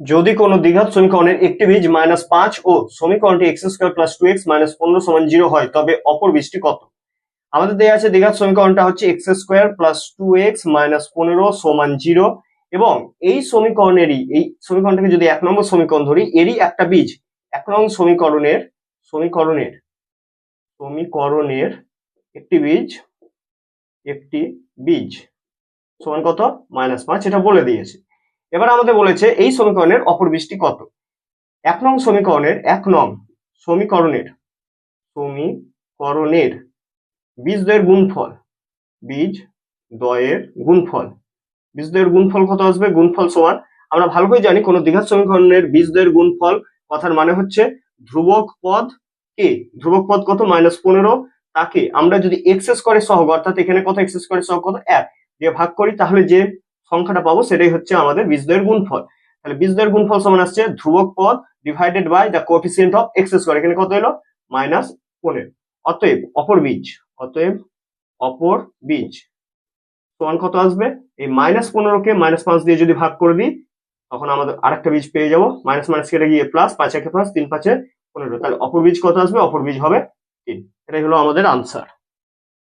যদি কোনো দ্বিঘাত সমীকরণের একটি বীজ মাইনাস পাঁচ ও সমীকরণটি x square plus two x minus পনেরো সমান জিরো হয়, তবে অপর বীজটি কত? আমাদের দেওয়া আছে দ্বিঘাত সমীকরণটা হচ্ছে x square plus two x minus পনেরো সমান জিরো এবং এই সমীকরণেরই, এই সমীকরণটাকে যদি এক নম্বর সমীকরণ ধরি, এরই একটা বীজ, এক নম্বর সমীকরণের সমীকরণের সমীকরণের একটি বীজ একটি বীজ সমান কত? মাইনাস পাঁচ, এটা বলে দিয়েছে। এবার আমাদের বলেছে এই সমীকরণের অপর বীজটি কত? এক নং সমীকরণের, এক নং সমীকরণের সমীকরণের বীজ দয়ের গুণফল বীজ দ্বয়ের গুণফল। বীজ দয়ের গুণফল কত আসবে? গুণফল সমান, আমরা ভালো করে জানি কোনো দীঘার সমীকরণের বীজ দয়ের গুণফল কথার মানে হচ্ছে ধ্রুবক পদ কে? ধ্রুবক পদ কত? মাইনাস পনেরো। তাকে আমরা যদি এক্স স্কোয়ারের সহগ, অর্থাৎ এখানে কত এক্স স্কোয়ারের সহগ? কত? এক। দিয়ে ভাগ করি, তাহলে যে সংখ্যাটা পাবো, সেটাই হচ্ছে আমাদের বীজদ্বয়ের গুণফল। তাহলে বীজদ্বয়ের গুণফল সমান আসছে ধ্রুবক পদ divided by the coefficient of x square এখানে কত এলো? মাইনাস পনেরো। অতএব অপর বীজ, অতএব অপর বীজ। সমান কত আসবে? এই মাইনাস পনেরোকে মাইনাস পাঁচ দিয়ে যদি ভাগ করে দিই, তখন আমাদের আরেকটা বীজ পেয়ে যাব। মাইনাস মাইনাস কেটে গিয়ে প্লাস পাঁচ একে প্লাস তিন পাঁচে পনেরো। তাহলে অপর বীজ কত আসবে? অপর বীজ হবে তিন। এটাই হলো আমাদের আনসার